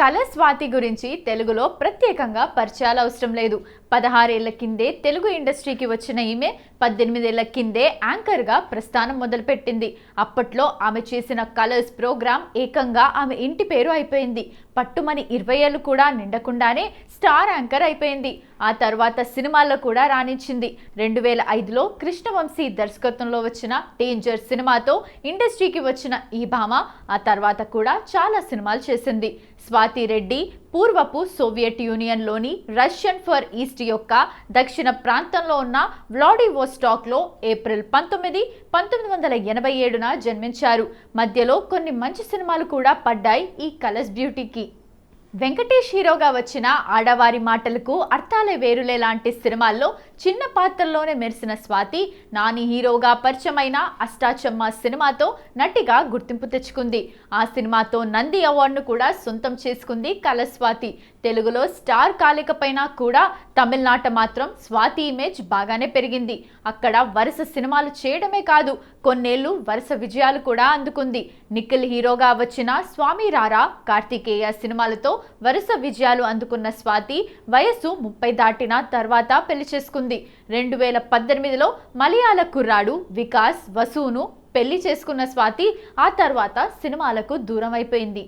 కళ స్వాతి గురించి తెలుగులో ప్రత్యేకంగా పరిచయాలు అవసరం లేదు. పదహారేళ్ళ కిందే తెలుగు ఇండస్ట్రీకి వచ్చిన ఈమె పద్దెనిమిదేళ్ళ కిందే యాంకర్గా ప్రస్థానం మొదలుపెట్టింది. అప్పట్లో ఆమె చేసిన కలర్స్ ప్రోగ్రాం ఏకంగా ఆమె ఇంటి పేరు అయిపోయింది. పట్టుమని ఇరవై ఏళ్ళు కూడా నిండకుండానే స్టార్ యాంకర్ అయిపోయింది. ఆ తర్వాత సినిమాల్లో కూడా రాణించింది. రెండు వేల ఐదులో కృష్ణవంశీ దర్శకత్వంలో వచ్చిన డేంజర్ సినిమాతో ఇండస్ట్రీకి వచ్చిన ఈ భామ ఆ తర్వాత కూడా చాలా సినిమాలు చేసింది. స్వాతి రెడ్డి పూర్వపు సోవియట్ యూనియన్లోని రష్యన్ ఫర్ ఈస్ట్ యొక్క దక్షిణ ప్రాంతంలో ఉన్న వ్లాడివోస్టాక్లో ఏప్రిల్ పంతొమ్మిది పంతొమ్మిది వందల ఎనభై ఏడున జన్మించారు. మధ్యలో కొన్ని మంచి సినిమాలు కూడా పడ్డాయి ఈ కలర్స్ బ్యూటీకి. వెంకటేష్ హీరోగా వచ్చిన ఆడవారి మాటలకు అర్థాలే వేరులే లాంటి సినిమాల్లో చిన్న పాత్రల్లోనే మెరిసిన స్వాతి నాని హీరోగా పరిచయమైన అష్టాచమ్మ సినిమాతో నటిగా గుర్తింపు తెచ్చుకుంది. ఆ సినిమాతో నంది అవార్డును కూడా సొంతం చేసుకుంది కలస్వాతి తెలుగులో స్టార్ కాలికపైన కూడా తమిళనాట మాత్రం స్వాతి ఇమేజ్ బాగానే పెరిగింది. అక్కడ వరుస సినిమాలు చేయడమే కాదు కొన్నేళ్ళు వరుస విజయాలు కూడా అందుకుంది. నిఖిల్ హీరోగా వచ్చిన స్వామి రారా కార్తికేయ సినిమాలతో వరుస విజయాలు అందుకున్న స్వాతి వయస్సు ముప్పై దాటిన తర్వాత పెళ్ళి చేసుకుంది. రెండు వేల పద్దెనిమిదిలో మలయాళ కుర్రాడు వికాస్ వసూను పెళ్ళి చేసుకున్న స్వాతి ఆ తర్వాత సినిమాలకు దూరం అయిపోయింది